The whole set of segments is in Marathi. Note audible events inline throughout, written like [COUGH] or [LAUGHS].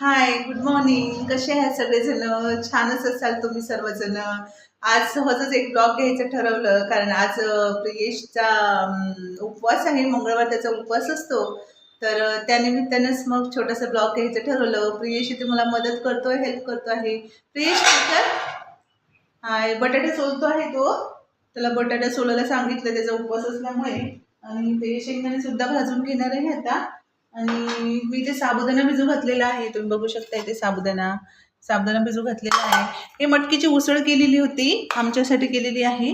हाय गुड मॉर्निंग कसे आहात सगळेजण? छानच असाल तुम्ही सर्वजण. आज सहजच एक ब्लॉग घ्यायचं ठरवलं कारण आज प्रियेशचा उपवास आहे. मंगळवार त्याचा उपवास असतो. तर अं, त्यानिमित्तानंच मग छोटासा ब्लॉग घ्यायचं ठरवलं. प्रियेश इथे मला मदत करतोय हेल्प करतो आहे. प्रियेश कर? हाय बटाटे सोलतो आहे तो. त्याला बटाटा सोलायला सांगितलं त्याचा उपवास असल्यामुळे. आणि ते शेंगदाणे सुद्धा भाजून घेणार आहे आता. आणि मी ते साबुदाणा भिजू घातलेला आहे. तुम्ही बघू शकता इथे साबुदाणा. साबुदाणा भिजू घातलेला आहे. हे मटकीची उसळ केलेली होती. आमच्यासाठी केलेली आहे.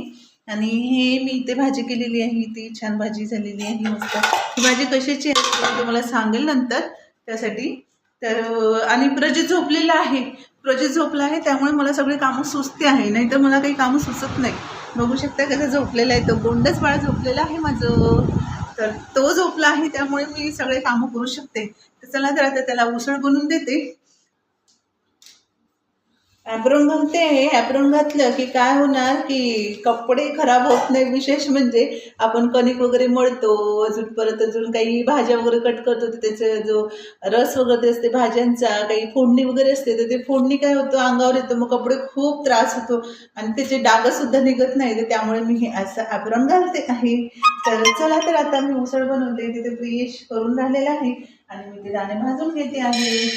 आणि हे मी इथे भाजी केलेली आहे. ती छान भाजी झालेली आहे. मस्त. ही भाजी कशाची आहे मी तुम्हाला सांगेल नंतर. त्यासाठी. तर आणि प्रजित झोपलेला आहे. प्रजित झोपला आहे. त्यामुळे मला सगळे कामं सुचते आहे. नाही तर मला काही कामं सुचत नाही. बघू शकता कसं झोपलेलं आहे. तो गोंडच बाळ झोपलेला आहे माझं. तर तो झोपला आहे त्यामुळे मी सगळे कामं करू शकते. तर चला तर आता त्याला उसळ बनवून देते. ॲप्रॉन घालते आहे ॲप्रॉन घातलं की काय होणार की कपडे खराब होत नाही विशेष म्हणजे आपण कणिक वगैरे मळतो अजून परत अजून काही भाज्या वगैरे कट करतो तर त्याचा जो रस वगैरे असते भाज्यांचा काही फोडणी वगैरे असते तर ते फोडणी काय होतं अंगावर येतं मग कपडे खूप त्रास होतो आणि त्याचे डाग सुद्धा निघत नाही तर त्यामुळे मी हे असं ॲप्रॉन घालते आहे. तर चला तर आता मी उसळ बनवते तिथे प्रियेश करून राहिलेला आहे आणि मी ते दाणे भाजून घेते आहे.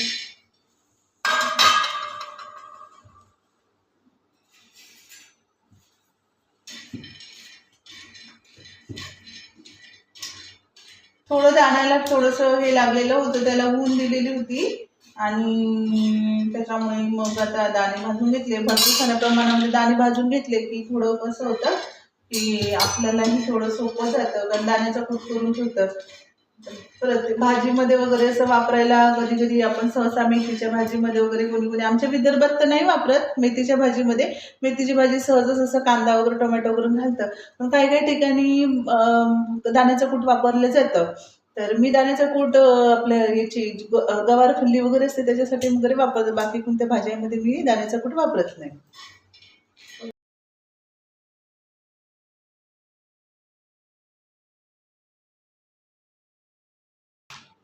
थोडं दाण्याला थोडंसं हे लागलेलं होतं त्याला ऊन दिलेली होती. आणि त्याच्यामुळे मग आता दाणे भाजून घेतले. भरपूर साऱ्या प्रमाणामध्ये दाणे भाजून घेतले की थोडं कसं होतं की आपल्यालाही थोडं सोपं जातं कारण दाण्याचं कूट करून ठेवतं परत भाजीमध्ये वगैरे असं वापरायला कधी कधी आपण सहसा मेथीच्या भाजीमध्ये वगैरे कोणी कोणी आमच्या विदर्भात तर नाही वापरत मेथीच्या भाजीमध्ये. मेथीची भाजी सहजच असं कांदा वगैरे टोमॅटो वगैरे घालतं. पण काही काही ठिकाणी दाण्याचं कूट वापरलं जातं. तर मी दाण्याचं कूट आपल्या याची गवार फल्ली वगैरे असते त्याच्यासाठी वगैरे वापरत. बाकी कोणत्या भाज्यामध्ये मी दाण्याचा कूट वापरत नाही.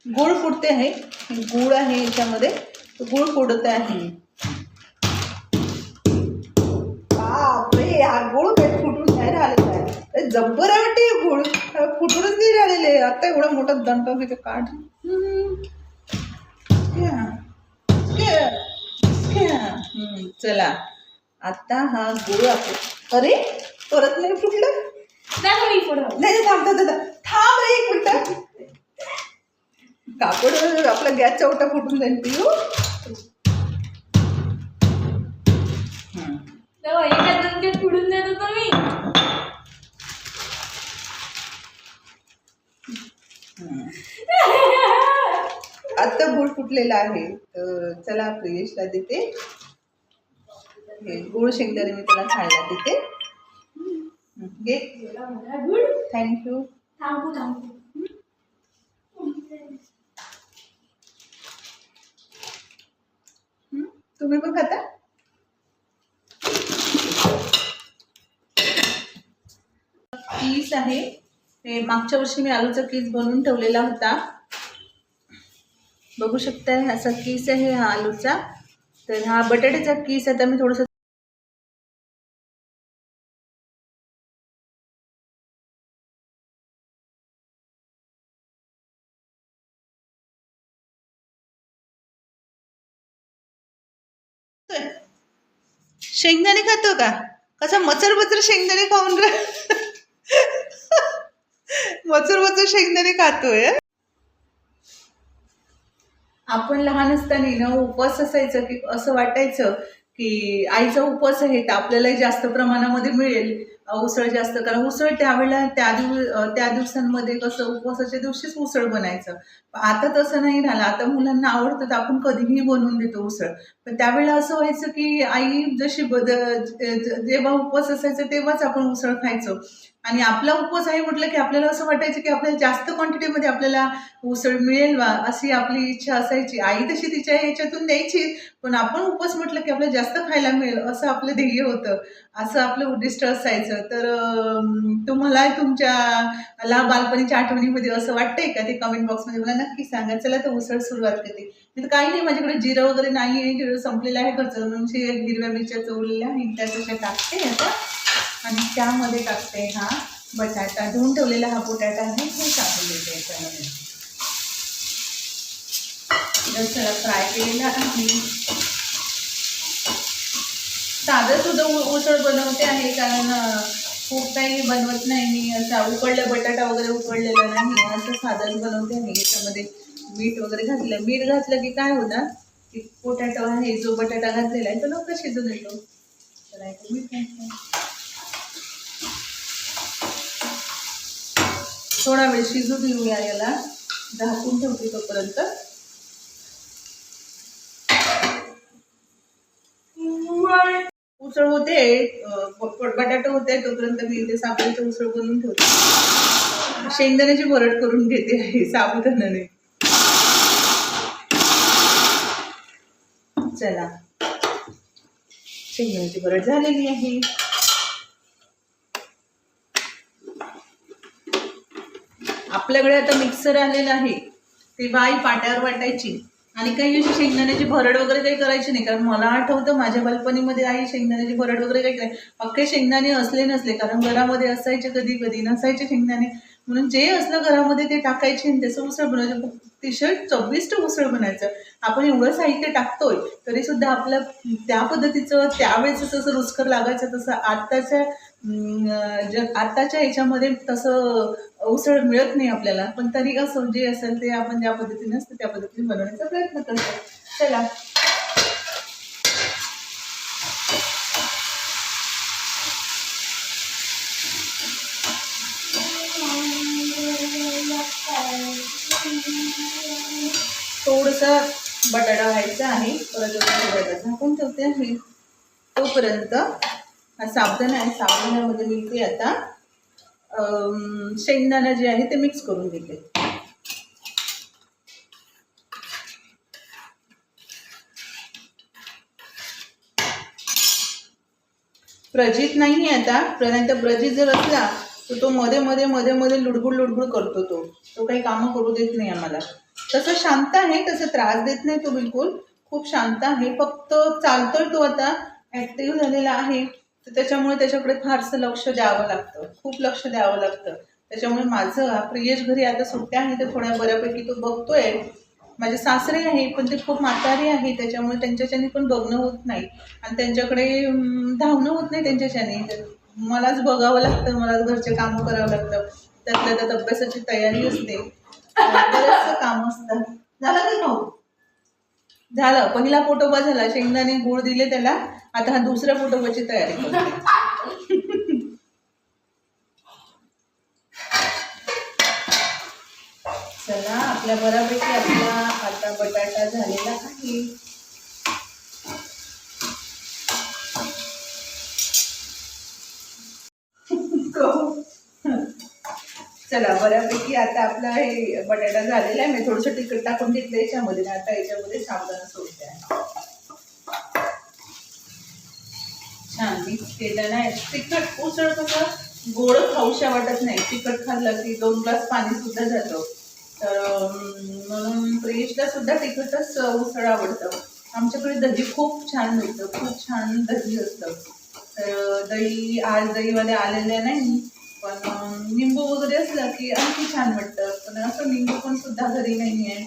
गुळ फुटते आहे. गुळ आहे याच्यामध्ये. गुळ फुटत आहे. बापरे हा गुळ फुटून नाही राहिलेला आहे जब्बर आहे वाटते गुळ फुटूनच नाही राहिलेले. आता एवढा मोठा दंड घेते काढ. चला. आता हा गुळ आपण. अरे परत नाही फुटलं? नाही नाही, थांब एक मिनिट. कापड आपला गॅसचा ओटा फुटून जाईल पिऊ हं. देत होतो मी हं. आता गुळ फुटलेला आहे. तर चला प्रियेशला देते. हे गुळ शेंगदाणे मी त्याला खायला देते. घे. थँक्यू तुम्ही पण खाता? कीस आहे. हे मागच्या वर्षी मी आलूचा कीस बनवून ठेवलेला होता. बघू शकताय असा कीस आहे हा आलूचा. तर हा बटाट्याचा कीस आता मी थोडंसं शेंगदाणे खातो का? कसा मचर मचर शेंगदाणे खाऊन रा [LAUGHS] मचर मचर शेंगदाणे खातोय. आपण लहान असताना ना उपवास असायचं की असं वाटायचं की आईचा उपवास आहे तर आपल्यालाही जास्त प्रमाणामध्ये मिळेल उसळ जास्त. कारण उसळ त्यावेळेला त्या दिव त्या दिवसांमध्ये कसं उपवासाच्या दिवशीच उसळ बनायचं. आता तसं नाही राहिलं आता मुलांना आवडतं तर आपण कधीही बनवून देतो उसळ. पण त्यावेळेला असं व्हायचं की आई जशी बद जेव्हा उपवास असायचं तेव्हाच आपण उसळ खायचो. आणि आपला उपवास आहे म्हटलं की आपल्याला असं वाटायचं की आपल्याला जास्त क्वांटिटीमध्ये आपल्याला उसळ मिळेल वा अशी आपली इच्छा असायची. आई तशी तिच्या ह्याच्यातून द्यायची पण आपण उपवास म्हटलं की आपल्याला जास्त खायला मिळेल असं आपलं ध्येय होतं. असं आपलं उद्दिष्ट असायचं. तर तुम्हाला तुमच्या लहान बालपणीच्या आठवणीमध्ये असं वाटतंय का? ते कमेंट बॉक्समध्ये मला नक्की सांगा. चला तर उसळ सुरुवात करते. तर काही नाही माझ्याकडे जिरं वगैरे नाही आहे जिरं संपलेलं आहे घरचं. म्हणून हिरव्या मिरच्या चवलेल्या आहे त्या तशा टाकते आता. आणि त्यामध्ये टाकते हा बटाटा. धुवून ठेवलेला हा बटाटा आहे हे टाकून देते याच्यामध्ये. जसं फ्राय केलेला आहे. साधं सुद्धा उ- उसळ बनवते आहे कारण खूप काही बनवत नाही मी. असा उकडला बटाटा वगैरे उकडलेला नाही. असं साधं बनवते आहे. याच्यामध्ये मीठ वगैरे घातलं. मीठ घातलं की काय होणार की पोटॅटो आहे जो बटाटा घातलेला आहे तो लवकर शिजून येतो. तर मीठ घातलं थोडा वेळ शिजू देऊया याला. झाकून ठेवते तोपर्यंत. उसळ होते बटाटे बटाटा होते तोपर्यंत मी इथे साबुदाण्याची उसळ बनवून ठेवते. शेंगदाण्याची भरड करून घेते आहे साबुदाण्याने. चला. शेंगदाण्याची भरड झालेली आहे. आपल्याकडे आता मिक्सर आलेला आहे. ते बाई पाट्यावर वाटायची. आणि काही अशी शेंगदाण्याची भरड वगैरे काही करायची नाही. कारण मला आठवतं माझ्या बालपणीमध्ये आई शेंगदाण्याची भरड वगैरे काही करायची अख्खे शेंगदाणे असले नसले. कारण घरामध्ये असायचे कधी कधी नसायचे शेंगदाणे. म्हणून जे असलं घरामध्ये ते टाकायचे आणि त्याचं उसळ बनवायचं. अतिशय चविष्ट उसळ बनायचं. आपण एवढं साहित्य टाकतोय तरी सुद्धा आपलं त्या पद्धतीचं त्यावेळेस जसं रुचकर लागायचं तसं आत्ताच्या जग आत्ताच्या ह्याच्यामध्ये तसं उसळ मिळत नाही आपल्याला. पण तरी असं जे असेल ते आपण ज्या पद्धतीने असतं त्या पद्धतीने बनवण्याचा प्रयत्न करतो चला. थोडसा बटाटा व्हायचा आहे परत बटाटा झाकून ठेवते आहे तोपर्यंत हा साबण आहे. साबणामध्ये मी ते आता शेंगदाणा जे आहे ते मिक्स करून घेते. प्रजित नाही आहे आता. प्रणंत प्रजित जर असला तर तो मध्ये मध्ये मध्ये मध्ये लुडबुड लुडबुड करतो तो. तो काही कामं करू देत नाही आम्हाला. तसं शांत आहे तसं त्रास देत नाही तो बिलकुल. खूप शांत आहे फक्त चालतोय तो आता. ॲक्टिव्ह झालेला आहे. तर त्याच्यामुळे त्याच्याकडे फारसं लक्ष द्यावं लागतं. खूप लक्ष द्यावं लागतं. त्याच्यामुळे माझं प्रियेश घरी आता सुट्ट्या आहे तर थोड्या बऱ्यापैकी तो बघतोय. माझे सासरे आहे पण ते खूप म्हातारे आहे त्याच्यामुळे त्यांच्याच्याने पण बघणं होत नाही. आणि त्यांच्याकडे धावणं होत नाही त्यांच्याच्याने. मलाच बघावं लागतं मलाच घरचे कामं करावं लागतं. त्यातल्या त्यात अभ्यासाची तयारी असते. काम असतं. झालं का भाऊ झालं. पहिला पोटोबा झाला शेंगदाणे गुळ दिले त्याला आता हा दुसऱ्या पोटोबाची तयारी करते. चला आपल्या बऱ्यापैकी आपला आता बटाटा झालेला आहे. चला बऱ्यापैकी आता आपला हे बटाटा झालेला आहे. मी थोडंसं तिखट टाकून घेतलं याच्यामध्ये. आता याच्यामध्ये साबुदाणा सोडते आहे. छान मिक्स केलं नाही. तिखट उसळ कसं गोड खाऊशा वाटत नाही. तिखट खाल्लं की दोन ग्लास पाणी सुद्धा जातं. तर म्हणून प्रियेशला सुद्धा तिखटच उसळ आवडतं. आमच्याकडे दही खूप छान मिळतं. खूप छान दही असतं. तर दही आज दहीवाले आलेले नाही. पण निंबू वगैरे असलं की आणखी छान वाटतं. पण असं निंबू पण सुद्धा घरी नाही आहे.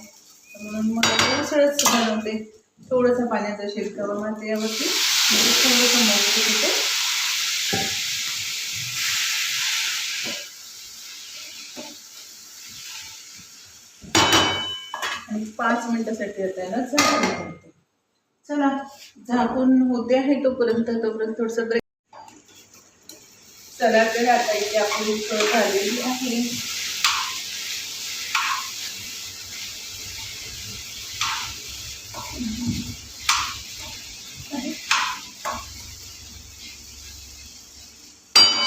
म्हणून मग उसळच बनवते. थोडंसं पाण्याचा शिरकावा मग यावरती थोडंसं मऊ तिथे आणि पाच मिनिटासाठी आता ना झाकून चला झाकून होते आहे तोपर्यंत तोपर्यंत थोडंसं ब्रेक चला तर आता इथे आपली उसळ झालेली आहे.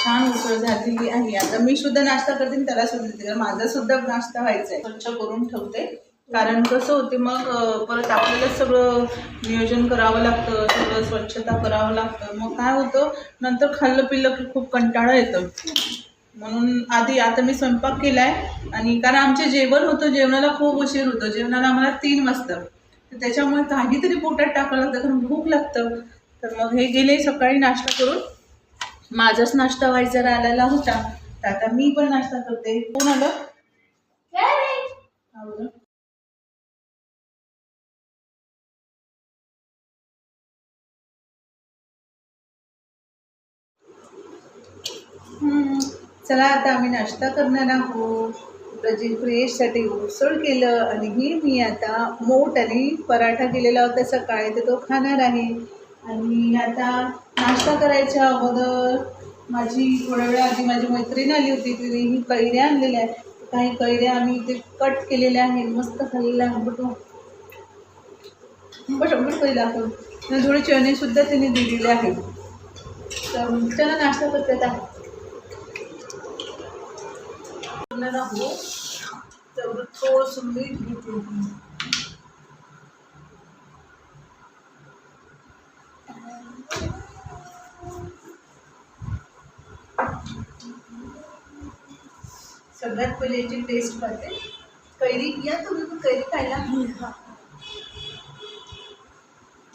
छान उसळ झालेली आहे. आता मी सुद्धा नाश्ता करते त्याला सुद्धा माझा सुद्धा नाश्ता व्हायचा आहे. स्वच्छ करून ठेवते. कारण कसं होते मग परत आपल्याला सगळं नियोजन करावं लागतं सगळं स्वच्छता करावं लागतं. मग काय होतं नंतर खाल्लं पिल्लं की खूप कंटाळा येतं. म्हणून आधी आता मी स्वयंपाक केलाय आणि कारण आमचे जेवण होतं जेवणाला खूप उशीर होतं. जेवणाला आम्हाला तीन वाजतं. तर त्याच्यामुळे काहीतरी पोटात टाकावं लागतं कारण भूक लागतं. तर मग हे गेले सकाळी नाश्ता करून. माझाच नाश्ता व्हायचा राहिलेला होता. तर आता मी पण नाश्ता करते. कोण आलं? चला आता आम्ही नाश्ता करणार आहोत. प्रजी फ्रेशसाठी उसळ केलं आणि ही मी आता मोठ आणि पराठा केलेला होता सकाळी तर तो खाणार आहे. आणि आता नाश्ता करायच्या अगोदर माझी थोड्या वेळा आधी माझी मैत्रीण आली होती तिने ही कैऱ्या आणलेल्या आहेत. काही कैऱ्या आम्ही इथे कट केलेल्या आहेत. मस्त खाल्लेल्या आंबट आंबट आंबट पहिला आपण थोडी चणेसुद्धा चणे सुद्धा तिने दिलेले आहेत. तर चला नाश्ता करते घेते मी. सगळ्यात पहिले याची टेस्ट पाहते कैरी या तुम्ही पण कैरी खायला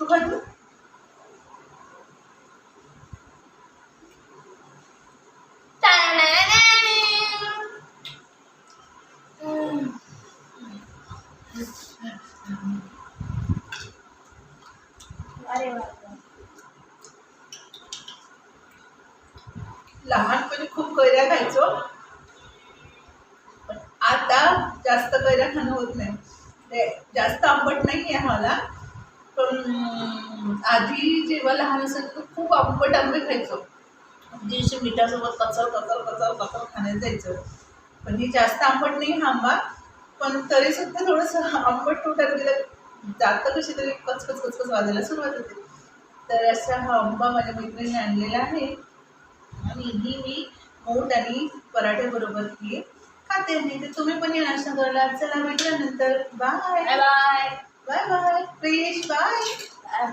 तू खातो आता जास्त कैऱ्या खाणं होत नाही. ते जास्त आंबट नाही आहे मला पण आधी जेव्हा लहान असेल तर खूप आंबट आंबे खायचो. म्हणजे असे मिठासोबत कचर कचर कचर कचर खाण्यात जायचं. पण ही जास्त आंबट नाही हा आंबा. पण तरी सुद्धा थोडंसं आंबट तुटत गेलं जातं कशी तरी कचकच कचकच वाजायला सुरुवात होते. तर असा हा आंबा माझ्या मैत्रिणीने आणलेला आहे. आणि ही मी मोठ आणि पराठ्याबरोबर ही खाते आहे तर तुम्ही पण या नाश्ता करायला चला भेटल्यानंतर bye bye bye bye bye Priyesh bye